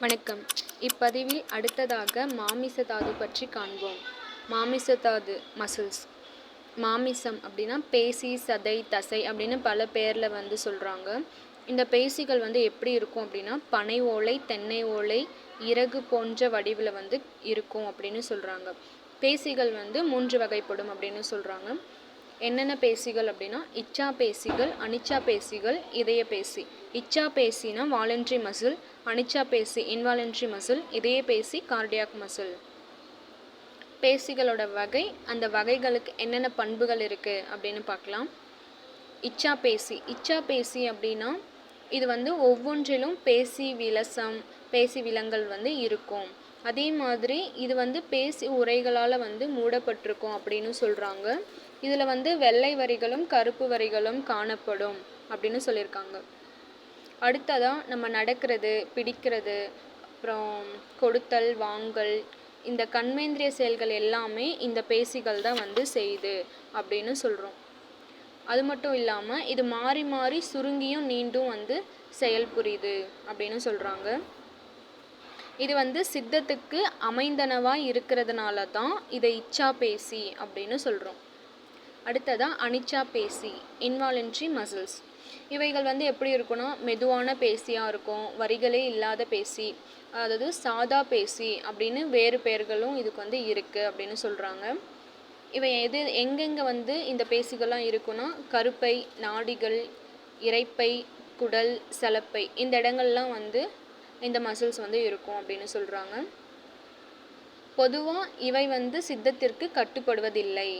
வணக்கம். இப்பதிவில் அடுத்ததாக மாமிச தாது பற்றி காண்போம். மாமிச தாது மசில்ஸ் மாமிசம் அப்படின்னா பேசி சதை தசை அப்படின்னு பல பேரில் வந்து சொல்கிறாங்க இந்த பேசிகள் வந்து எப்படி இருக்கும் அப்படின்னா பனை ஓலை தென்னை ஓலை இறகு போன்ற வடிவில் வந்து இருக்கும் அப்படின்னு சொல்கிறாங்க பேசிகள் வந்து மூன்று வகைப்படும் அப்படின்னு சொல்கிறாங்க என்னென்ன பேசிகள் அப்படின்னா இச்சா பேசிகள் அனிச்சா பேசிகள் இதய பேசி. இச்சா பேசினா வாலண்ட்ரி மசில் அனிச்சா பேசி இன்வாலண்ட்ரி மசில் இதய பேசி கார்டியாக் மசில். பேசிகளோட வகை அந்த வகைகளுக்கு என்னென்ன பண்புகள் இருக்குது அப்படின்னு பார்க்கலாம். இச்சா பேசி. இச்சா பேசி அப்படின்னா இது வந்து ஒவ்வொன்றிலும் பேசி விலசம் பேசி விலங்கல் வந்து இருக்கும். அதே மாதிரி இது வந்து பேசி உரைகளால் வந்து மூடப்பட்டிருக்கும் அப்படின்னு சொல்கிறாங்க இதில் வந்து வெள்ளை வரிகளும் கருப்பு வரிகளும் காணப்படும் அப்படின்னு சொல்லியிருக்காங்க. அடுத்ததாக நம்ம நடக்கிறது பிடிக்கிறது அப்புறம் கொடுத்தல் வாங்கல் இந்த கண்மேந்திரிய செயல்கள் எல்லாமே இந்த பேசிகள் தான் வந்து செய்யுது அப்படின்னு சொல்கிறோம் அது மட்டும் இல்லாமல் இது மாறி மாறி சுருங்கியும் நீண்டும் வந்து செயல் புரியுது அப்படின்னு சொல்கிறாங்க இது வந்து சித்தத்துக்கு அமைந்தனவாக இருக்கிறதுனால தான் இதை இச்சா பேசி அப்படின்னு சொல்கிறோம் அடுத்ததாக அனிச்சா பேசி இன்வாலன்ட்ரி மசில்ஸ் இவைகள் வந்து எப்படி இருக்குன்னா மெதுவான பேசியாக இருக்கும் வரிகளே இல்லாத பேசி அதாவது சாதா பேசி அப்படின்னு வேறு பெயர்களும் இதுக்கு வந்து இருக்குது அப்படின்னு சொல்கிறாங்க இவை எது எங்கெங்கே வந்து இந்த பேசிகள்லாம் இருக்குன்னா கருப்பை நாடிகள் இறைப்பை குடல் சலப்பை இந்த இடங்கள்லாம் வந்து இந்த மசில்ஸ் வந்து இருக்கும் அப்படின்னு சொல்கிறாங்க பொதுவாக இவை வந்து சித்தத்திற்கு கட்டுப்படுவதில்லை.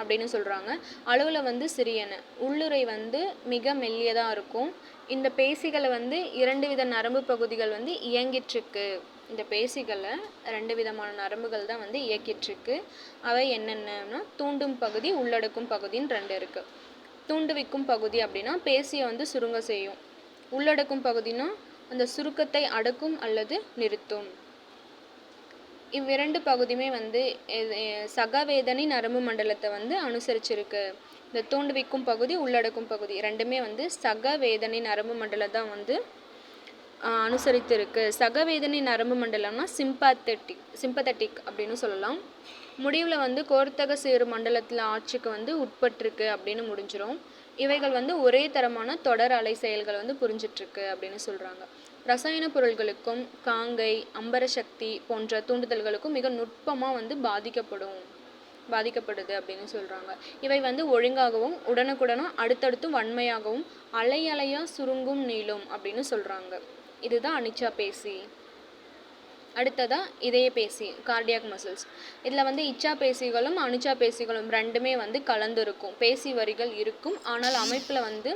அப்படின்னு சொல்கிறாங்க அளவில் வந்து சிறியன. உள்ளுரை வந்து மிக மெல்லியதாக இருக்கும். இந்த பேசிகளை வந்து இரண்டு வித நரம்பு பகுதிகள் வந்து இயங்கிட்டுருக்கு. இந்த பேசிகளை ரெண்டு விதமான நரம்புகள் தான் வந்து இயக்கிட்டுருக்கு. அவை என்னென்னா தூண்டும் பகுதி உள்ளடக்கும் பகுதின்னு ரெண்டு இருக்குது தூண்டுவிக்கும் பகுதி அப்படின்னா பேசியை வந்து சுருங்க செய்யும். உள்ளடக்கும் பகுதினா அந்த சுருக்கத்தை அடக்கும் அல்லது நிறுத்தும். இவ்விரண்டு பகுதியுமே வந்து சகவேதனை நரம்பு மண்டலத்தை வந்து அனுசரிச்சிருக்கு. இந்த தூண்டுவிக்கும் பகுதி உள்ளடக்கும் பகுதி ரெண்டுமே வந்து சகவேதனை நரம்பு மண்டலம் தான் வந்து அனுசரித்திருக்கு. சகவேதனை நரம்பு மண்டலம்னா சிம்பாத்தட்டிக் சிம்பத்தட்டிக் அப்படின்னு சொல்லலாம். முடிவில் வந்து கோர்த்தக சேரு மண்டலத்தில் ஆட்சிக்கு வந்து உட்பட்டிருக்கு அப்படின்னு முடிஞ்சிடும் இவைகள் வந்து ஒரே தரமான தொடர் அலை செயல்கள் வந்து புரிஞ்சிட்ருக்கு அப்படின்னு சொல்கிறாங்க ரசாயன பொருள்களுக்கும் காங்கை அம்பரசக்தி போன்ற தூண்டுதல்களுக்கும் மிக நுட்பமாக வந்து பாதிக்கப்படும். பாதிக்கப்படுது அப்படின்னு சொல்கிறாங்க இவை வந்து ஒழுங்காகவும் உடனுக்குடனும் அடுத்தடுத்தும் வன்மையாகவும் அலையலையாக சுருங்கும் நீளும் அப்படின்னு சொல்கிறாங்க இதுதான் அனிச்சா பேசி. அடுத்ததாக இதய பேசி கார்டியாக் மசில்ஸ் இதில் வந்து இச்சா பேசிகளும் அனிச்சா பேசிகளும் ரெண்டுமே வந்து கலந்து இருக்கும் பேசி வரிகள் இருக்கும். ஆனால் அமைப்பில் வந்து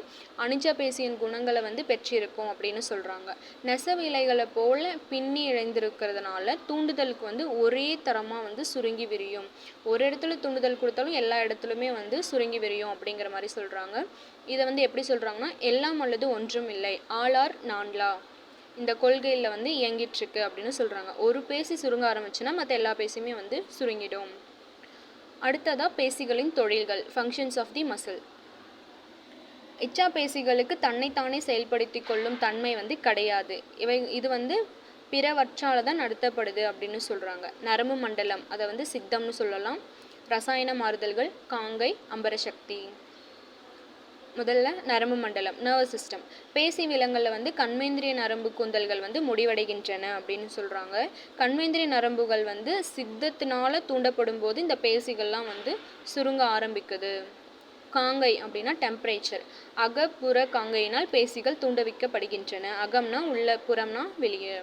அனிச்சா பேசியின் குணங்களை வந்து பெற்றிருக்கும் அப்படின்னு சொல்கிறாங்க நெசவு இலைகளை போல் பின்னி இழைந்திருக்கிறதுனால தூண்டுதலுக்கு வந்து ஒரே தரமாக வந்து சுருங்கி விரியும். ஒரு இடத்துல தூண்டுதல் கொடுத்தாலும் எல்லா இடத்துலையுமே வந்து சுருங்கி விரியும் அப்படிங்கிற மாதிரி சொல்கிறாங்க இதை வந்து எப்படி சொல்கிறாங்கன்னா எல்லாம் அல்லது ஒன்றும் இல்லை. ஆளார் நான்லா. இந்த கொள்கையில் வந்து இயங்கிட்டுருக்கு அப்படின்னு சொல்கிறாங்க ஒரு பேசி சுருங்க ஆரம்பிச்சுன்னா மற்ற எல்லா பேசியுமே வந்து சுருங்கிடும். அடுத்ததாக பேசிகளின் தொழில்கள் ஃபங்க்ஷன்ஸ் ஆஃப் தி மசில் இச்சா பேசிகளுக்கு தன்னைத்தானே செயல்படுத்தி கொள்ளும் தன்மை வந்து கிடையாது. இவை இது வந்து பிறவற்றால் தான் நடத்தப்படுது அப்படின்னு சொல்கிறாங்க நரம்பு மண்டலம் அதை வந்து சித்தம்னு சொல்லலாம். ரசாயன மாறுதல்கள் காங்கை அம்பரசக்தி. முதல்ல நரம்பு மண்டலம் நர்வஸ் சிஸ்டம் பேசி விலங்களில் வந்து கண்மேந்திரிய நரம்பு கூந்தல்கள் வந்து முடிவடைகின்றன அப்படின்னு சொல்கிறாங்க கண்மேந்திரிய நரம்புகள் வந்து சித்தத்தினால் தூண்டப்படும் போது இந்த பேசிகள்லாம் வந்து சுருங்க ஆரம்பிக்குது. காங்கை அப்படின்னா டெம்பரேச்சர் அகப்புற காங்கையினால் பேசிகள் தூண்டவிக்கப்படுகின்றன. அகம்னா உள்ள புறம்னா வெளியே.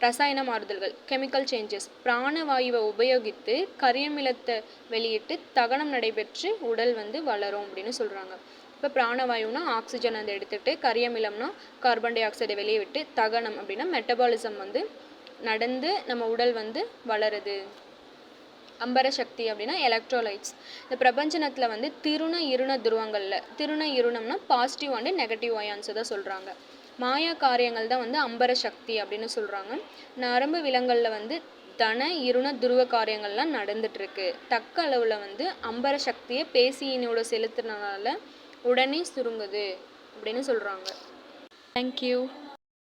ரசாயன மாறுதல்கள் கெமிக்கல் சேஞ்சஸ் பிராணவாயுவை உபயோகித்து கரியமிலத்தை வெளியிட்டு தகனம் நடைபெற்று உடல் வந்து வளரும் அப்படின்னு சொல்கிறாங்க இப்போ பிராணவாயுனா ஆக்சிஜன் அதை எடுத்துகிட்டு கரியமிலம்னா கார்பன் டை ஆக்சைடை வெளியே விட்டு தகனம் அப்படின்னா மெட்டபாலிசம் வந்து நடந்து நம்ம உடல் வந்து வளருது. அம்பர சக்தி அப்படின்னா எலக்ட்ரோலைட்ஸ் இந்த பிரபஞ்சனத்தில் வந்து திருண இருண துருவங்களில் திருண இருணம்னா பாசிட்டிவ் அண்டு நெகட்டிவ் அயான்ஸை தான் சொல்கிறாங்க மாயா காரியங்கள் தான் வந்து அம்பர சக்தி அப்படின்னு சொல்கிறாங்க நரம்பு விலங்களில் வந்து தன இருண துருவ காரியங்கள்லாம் நடந்துட்டுருக்கு தக்க அளவில் வந்து அம்பர சக்தியை பேசியினோட செலுத்துனதுனால உடனே சுருங்குது அப்படின்னு சொல்கிறாங்க தேங்க்யூ